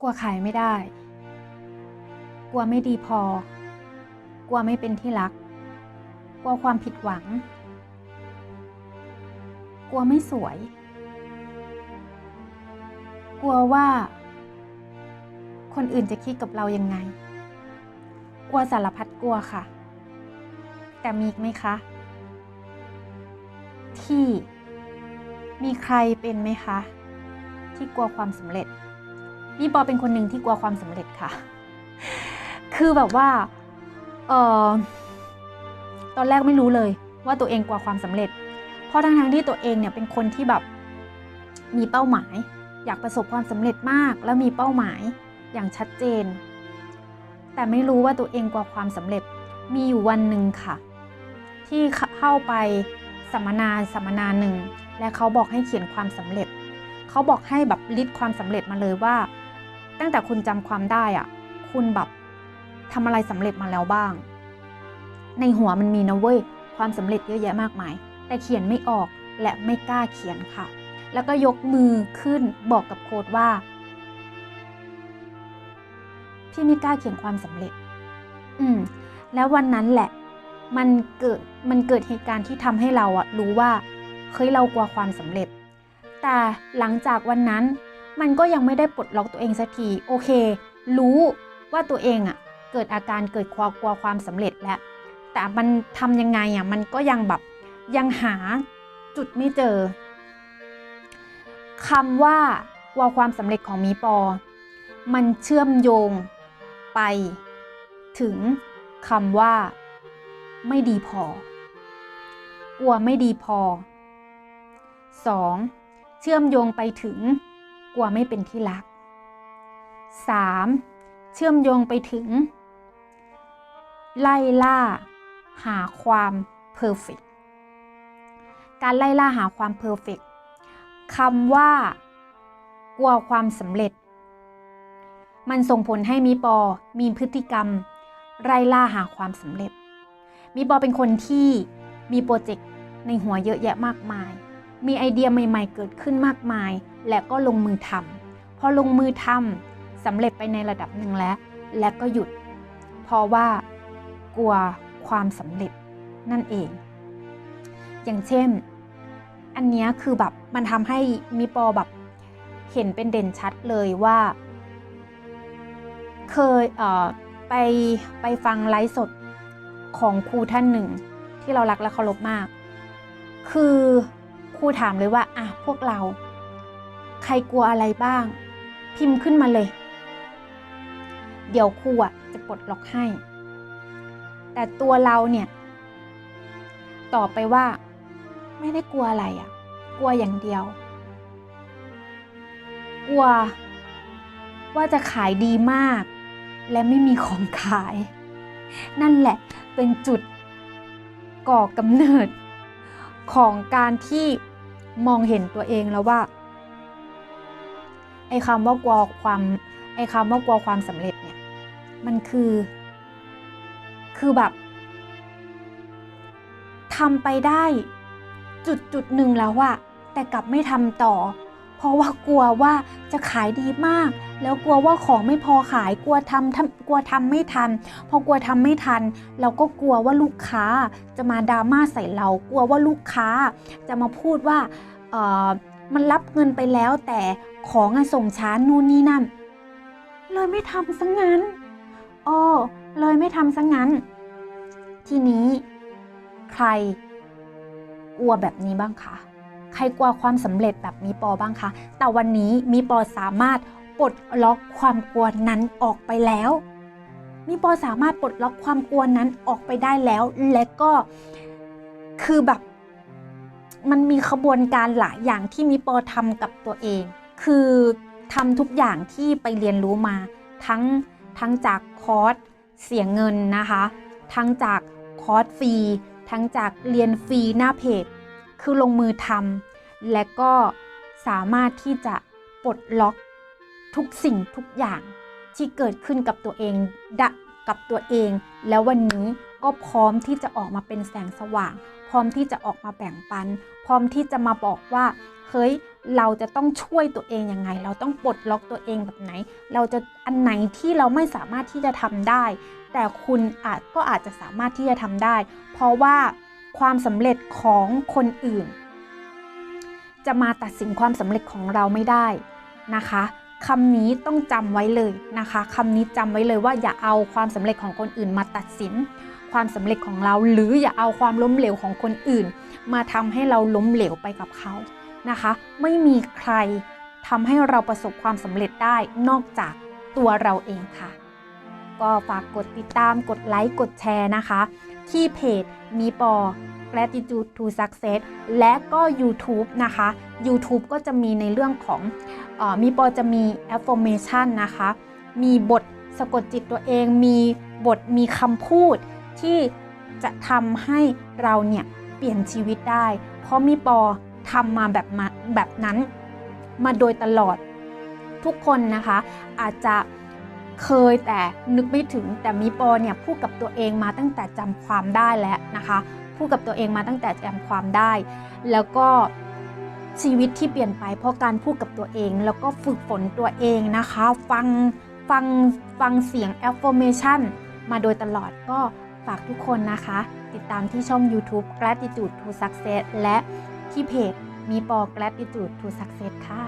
กลัวขายไม่ได้ กลัวไม่ดีพอ กลัวไม่เป็นที่รัก กลัวความผิดหวัง กลัวไม่สวย กลัวว่า คนอื่นจะคิดกับเรายังไง กลัวสารพัดกลัวค่ะ แต่มีอีกไหมคะ ที่มีใครเป็นไหมคะ ที่กลัวความสำเร็จ นี่ปอเป็นคนหนึ่งที่กลัวความสำเร็จค่ะ คือแบบว่าเออตอนแรกไม่รู้เลยว่าตัวเองกลัวความสำเร็จ เพราะทั้งๆที่ตัวเองเนี่ยเป็นคนที่แบบมีเป้าหมาย อยากประสบความสำเร็จมาก แล้วมีเป้าหมายอย่างชัดเจน แต่ไม่รู้ว่าตัวเองกลัวความสำเร็จ มีอยู่วันหนึ่งค่ะ ที่เข้าไปสัมมนาสัมมนาหนึ่งและเขาบอกให้เขียนความสำเร็จ เขาบอกให้แบบลิสต์ความสำเร็จมาเลยว่า ตั้งแต่คุณจำความได้อะคุณแบบทำอะไรสำเร็จมาแล้วบ้าง ในหัวมันมีนะเว้ย ความสำเร็จเยอะแยะมากมาย แต่เขียนไม่ออกและไม่กล้าเขียนค่ะ แล้วก็ยกมือขึ้นบอกกับโค้ดว่า พี่ไม่กล้าเขียนความสำเร็จ อืม แล้ววันนั้นแหละ มันเกิดมันเกิดเหตุการณ์ที่ทำให้เราอะรู้ว่าเฮ้ยเรากลัวความสำเร็จ แต่หลังจากวันนั้น มันก็ยังไม่ได้ปลดล็อกตัวเองสักที โอเค รู้ว่าตัวเองอะเกิดอาการเกิดความกลัวความสำเร็จแล้ว แต่มันทำยังไงอะมันก็ยังแบบยังหาจุดไม่เจอคำว่ากลัวความสำเร็จของมีปอ มันเชื่อมโยงไปถึงคำว่า ไม่ดีพอกลัวไม่ดีพอ 2. เชื่อมโยงไปถึง กลัวไม่เป็นที่รัก 3. เชื่อมโยงไปถึง ไล่ล่า หาความเพอร์เฟกการไล่ล่าหาความเพอร์เฟกคำว่า กลัวความสำเร็จ มันส่งผลให้มีปอมีพฤติกรรม ไล่ล่าหาความสำเร็จ มีปอเป็นคนที่มีโปรเจกต์ในหัวเยอะแยะมากมาย มีไอเดียใหม่ๆ เกิดขึ้นมากมาย และก็ลงมือทำพอลงมือทำสำเร็จไปในระดับหนึ่งแล้ว และก็หยุด เพราะว่ากลัวความสำเร็จนั่นเอง อย่างเช่น อันนี้คือแบบมันทำให้มีปอแบบเห็นเป็นเด่นชัดเลยว่า เคยเอ่อไปไปฟังไลฟ์สดของครูท่านหนึ่ง ที่เรารักและเคารพมาก คือ ครูถามเลยว่าอะพวกเรา ใครกลัวอะไรบ้าง พิมพ์ขึ้นมาเลย เดี๋ยวครูอะจะปลดล็อกให้ แต่ตัวเราเนี่ยตอบไปว่า ไม่ได้กลัวอะไรอะ กลัวอย่างเดียว กลัวว่าจะขายดีมาก และไม่มีของขาย นั่นแหละเป็นจุดก่อกำเนิด ของการที่มองเห็นตัวเองแล้วว่าไอ้คำว่ากลัวความไอ้คำว่ากลัวความสำเร็จเนี่ย มันคือ คือแบบทำไปได้ จุดจุดหนึ่งแล้วอะแต่กลับไม่ทำต่อ ราะว่ากลัวว่าจะขายดีมาก แล้วกลัวว่าของไม่พอขายกลัวทำทำกลัวทำไม่ทัน พอกลัวทำไม่ทัน เราก็กลัวว่าลูกค้าจะมาดราม่าใส่เรา กลัวว่าลูกค้าจะมาพูดว่าเออมันรับเงินไปแล้วแต่ของส่งช้านู่นนี่นั่น เลยไม่ทำซะงั้นอ้อเลยไม่ทำซะงั้น ทีนี้ ใครกลัวแบบนี้บ้างคะ ใครกลัวความสำเร็จแบบมีปอบ้างคะ แต่วันนี้มีปอสามารถปลดล็อกความกลัวนั้นออกไปแล้ว มีปอสามารถปลดล็อกความกลัวนั้นออกไปได้แล้ว และก็คือแบบ มันมีขบวนการหลายอย่างที่มีปอทำกับตัวเอง คือทำทุกอย่างที่ไปเรียนรู้มา ทั้งทั้งจากคอร์สเสียเงินนะคะ ทั้งจากคอร์สฟรี ทั้งจากเรียนฟรีหน้าเพจ คือลงมือทำ และก็สามารถที่จะปลดล็อกทุกสิ่งทุกอย่างที่เกิดขึ้นกับตัวเองดะกับตัวเอง แล้ววันนี้ก็พร้อมที่จะออกมาเป็นแสงสว่าง พร้อมที่จะออกมาแบ่งปัน พร้อมที่จะมาบอกว่าเฮ้ยเราจะต้องช่วยตัวเองยังไง เราต้องปลดล็อกตัวเองแบบไหน เราจะอันไหนที่เราไม่สามารถที่จะทำได้ แต่คุณอาจก็อาจจะสามารถที่จะทำได้ เพราะว่าความสำเร็จของคนอื่น จะมาตัดสินความสำเร็จของเราไม่ได้นะคะคำนี้ต้องจำไว้เลยนะคะคำนี้จำไว้เลยว่าอย่าเอาความสำเร็จของคนอื่นมาตัดสิน ความสำเร็จของเรา หรืออย่าเอาความล้มเหลวของคนอื่น มาทำให้เราล้มเหลวไปกับเขานะคะ ไม่มีใครทำให้เราประสบความสำเร็จได้นอกจากตัวเราเองค่ะ ก็ฝากกดติดตามกดไลค์กดแชร์นะคะ ที่เพจมีปอ gratitude to success และก็ YouTube นะคะ YouTube ก็จะมีในเรื่องของออมีปอจะมี affirmation นะคะ มีบทสะกดจิตตัวเอง มีบทมีคำพูดที่จะทำให้เราเนี่ยเปลี่ยนชีวิตได้ เพราะมีปอทำมาแบบมาแบบนั้นมาโดยตลอดทุกคนนะคะ อาจจะเคยแต่นึกไม่ถึงแต่มีปอเนี่ยพูดกับตัวเองมาตั้งแต่จำความได้แล้วนะคะ พูดกับตัวเองมาตั้งแต่จำความได้ แล้วก็ชีวิตที่เปลี่ยนไปเพราะการพูดกับตัวเอง แล้วก็ฝึกฝนตัวเองนะคะ ฟังฟังฟังเสียง affirmation มาโดยตลอดก็ฝากทุกคนนะคะ ติดตามที่ช่อง YouTube gratitude to success และที่เพจมีปอ gratitude to success ค่ะ